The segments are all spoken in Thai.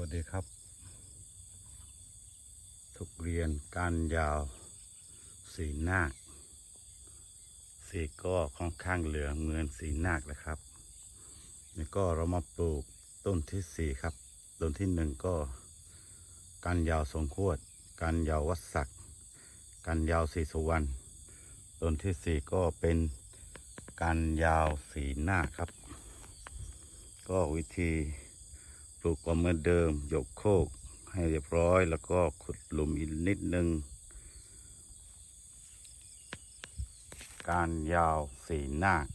วัสดีครับ ทุกเรียนการยาว สีนาคสีก็ค่อนข้างเหลืองเหมือนสีนาคเลยครับนี่ก็เรามาปลูกต้นที่สี่ครับ ต้นที่หนึ่งก็การยาวทรงขวดการยาววัดศักดิ์การยาวสีสุวรรณต้นที่สี่ก็เป็นการยาวสีนาคครับ ก็วิธี ปลูกก็เหมือนเดิม ยกโคกให้เรียบร้อย แล้วก็ขุดหลุมอีกนิดนึง การยาวสีนาค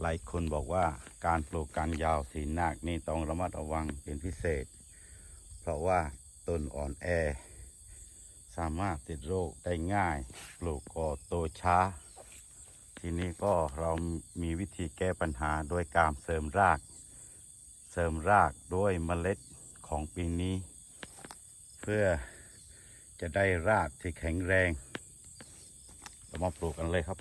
หลายคนบอกว่าการปลูกการยาวสีนาคนี่ต้องระมัดระวังเป็นพิเศษ เพราะว่าต้นอ่อนแอ สามารถติดโรคได้ง่าย ปลูกก็โตช้า ทีนี้ก็เรามีวิธีแก้ปัญหาโดยการเสริมราก เสริมรากด้วยเมล็ดของปีนี้ เพื่อจะได้รากที่แข็งแรง เรามาปลูกกันเลยครับ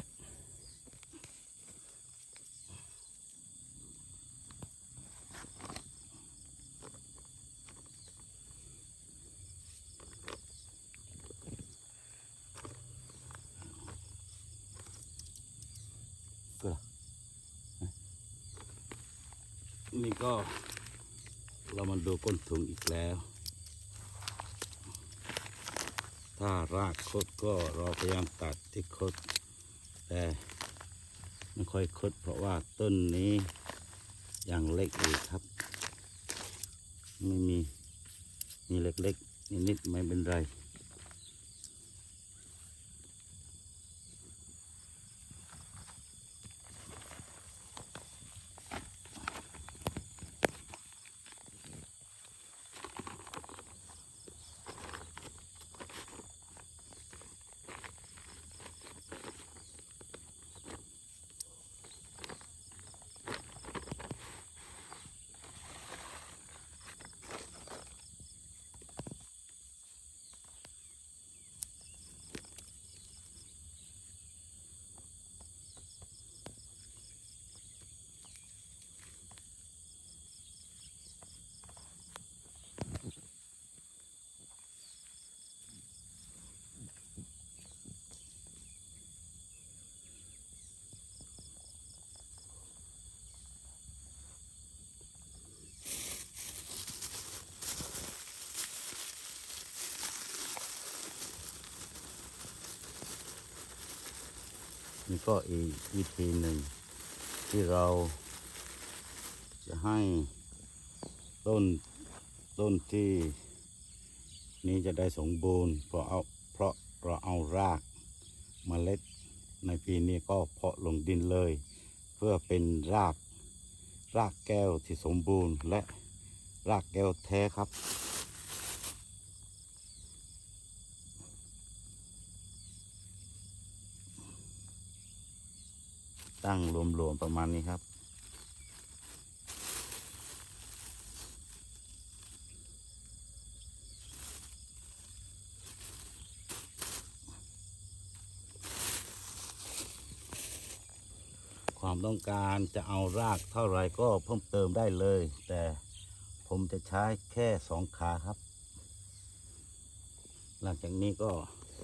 นี่ก็เรามาดูก้นถุงอีกแล้ว ถ้ารากคดก็เราพยายามตัดที่คด แต่ไม่ค่อยคดเพราะว่าต้นนี้ยังเล็กอยู่ครับ ไม่มีมีเล็กๆนิดๆไม่เป็นไร นี่ก็อีกวิธีหนึ่ง ที่เราจะให้ต้นต้นที่นี้จะได้สมบูรณ์เพราะเอาเพราะเราเอารากมเมล็ดในปีนี้ก็เพาะลงดินเลย เพื่อเป็นรากรากแก้วที่สมบูรณ์และรากแก้วแท้ครับ ตั้งรวมๆประมาณนี้ครับ ความต้องการจะเอารากเท่าไรก็เพิ่มเติมได้เลย แต่ผมจะใช้แค่สองขาครับ หลังจากนี้ก็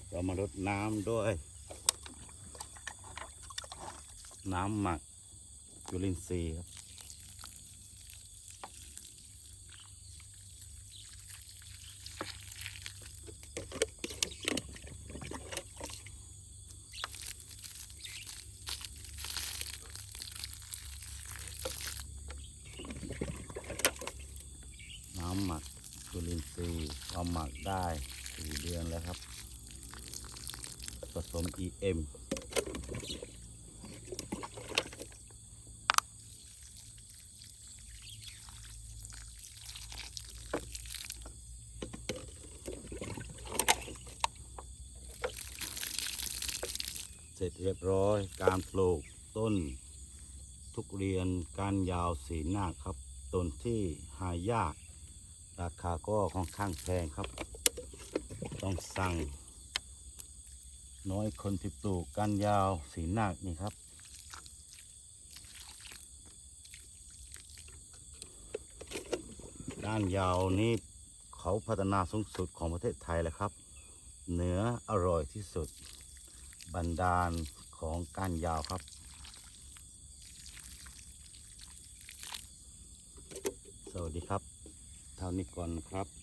เรามารดน้ำด้วย น้ำหมักจุลินทรีย์ครับน้ำหมักจุลินทรีย์เราหมักได้สี่เดือนแล้วครับ ผสม EM ร็จเรียบร้อย การปลูกต้น ทุกเรียนการยาวสีหน้าครับ ต้นที่หายาก ราคาก็ค่อนข้างแพงครับ ต้องสั่ง น้อยคนที่ปลูกการยาวสีหน้านี่ครับก้านยาวนี้เขาพัฒนาสูงสุดของประเทศไทยแล้วครับ เนื้ออร่อยที่สุด บรรดาลของก้านยาวครับ สวัสดีครับ เท่านี้ก่อนนะครับ